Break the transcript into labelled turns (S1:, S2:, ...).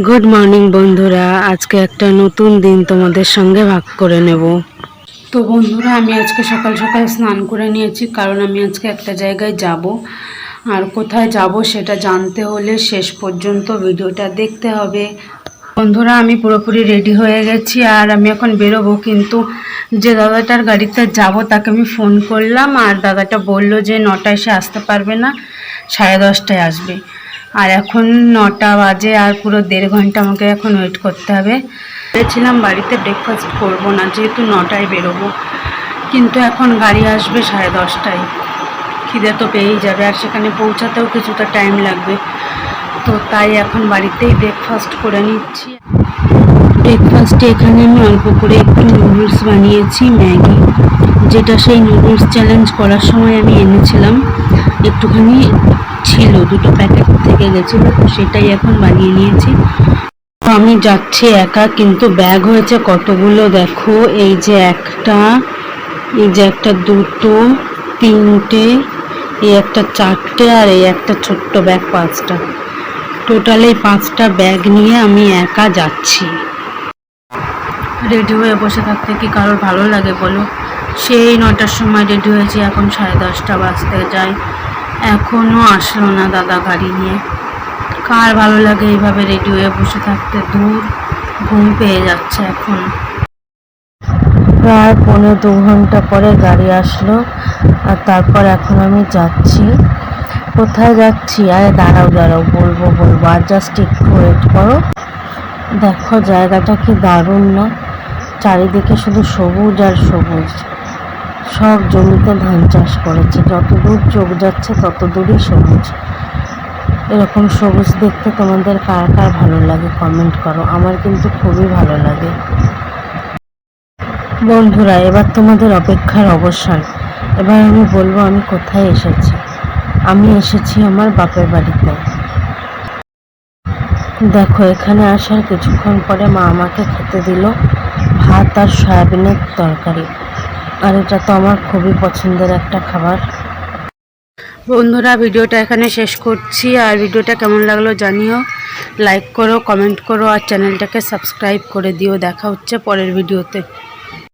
S1: Good morning বন্ধুরা। আজকে একটা নতুন দিন তোমাদের সঙ্গে ভাগ করে নেব। তো বন্ধুরা, আমি আজকে সকাল সকাল স্নান করে নিয়েছি, কারণ আমি আজকে একটা জায়গায় যাব। আর কোথায় যাব সেটা জানতে হলে শেষ পর্যন্ত ভিডিওটা দেখতে হবে। বন্ধুরা, আমি পুরোপুরি রেডি হয়ে গেছি, আর আমি এখন বেরোবো, কিন্তু যে দাদাটার গাড়িতে যাব, তাকে আমি ফোন করলাম, আর দাদাটা বলল যে নটায় সে আসতে পারবে না, সাড়ে দশটায় আসবে। আর এখন নটা বাজে আর পুরো দেড় ঘণ্টা আমাকে এখন ওয়েট করতে হবে। ভেবেছিলাম বাড়িতে ব্রেকফাস্ট করব না, যেহেতু নটায় বেরোবো। কিন্তু এখন গাড়ি আসবে সাড়ে দশটায়। খিদে তো পেয়েই যাবে, আর সেখানে পৌঁছাতেও কিছুটা টাইম লাগবে। তো তাই এখন বাড়িতেই ব্রেকফাস্ট করে নিচ্ছি। ব্রেকফাস্টে এখানে আমি অল্প করে একটু নুডলস বানিয়েছি, ম্যাগি, যেটা সেই নুডলস চ্যালেঞ্জ করার সময় আমি এনেছিলাম। একটুখানি ছিল, দুটো প্যাকেট থেকে গেছিল, তো সেটাই এখন বানিয়ে নিয়েছি। আমি যাচ্ছি একা, কিন্তু ব্যাগ হয়েছে কতগুলো দেখো? এই যে একটা, এই যে একটা দুটো, তিনটে, এই একটা চারটে, আর এই একটা ছোট্ট ব্যাগ পাঁচটা। টোটাল এই পাঁচটা ব্যাগ নিয়ে আমি একা যাচ্ছি। রেডি হয়ে বসে থাকতে কি কারোর ভালো লাগে বলো? সেই নটার সময় রেডি হয়েছি, এখন সাড়ে দশটা বাজতে যায়। এখনও আসলো না দাদা গাড়ি নিয়ে কার ভালো লাগে এইভাবে রেডি হয়ে বসে থাকতে? দূর ঘুম পেয়ে যাচ্ছে এখন। প্রায় পনেরো দু ঘণ্টা পরে গাড়ি আসলো আর তারপর এখন আমি যাচ্ছি। কোথায় যাচ্ছি? আরে দাঁড়াও দাঁড়াও, বলব বলব। আর জাস্ট একটু ওয়েট করো। দেখো, জায়গাটা কি দারুণ না। চারিদিকে শুধু সবুজ আর সবুজ। সব জমিতে ধান চাষ করেছে। যত দূর চোখ যাচ্ছে তত দূরই সবুজ। এরকম সবুজ দেখতে তোমাদের কার কার ভালো লাগে কমেন্ট করো। আমার কিন্তু খুবই ভালো লাগে। বন্ধুরা, এবার তোমাদের অপেক্ষার অবসান। এবার আমি বলব আমি কোথায় এসেছি। আমি এসেছি আমার বাপের বাড়িতে। দেখো, এখানে আসার কিছুক্ষণ পরে মা আমাকে খেতে দিল ভাত আর সয়াবিনের তরকারি। আর এটা তো আমার খুবই পছন্দের একটা খাবার। বন্ধুরা, ভিডিওটা এখানে শেষ করছি। আর ভিডিওটা কেমন লাগল জানিও। লাইক করো, কমেন্ট করো, আর চ্যানেলটাকে সাবস্ক্রাইব করে দিও। দেখা হচ্ছে পরের ভিডিওতে।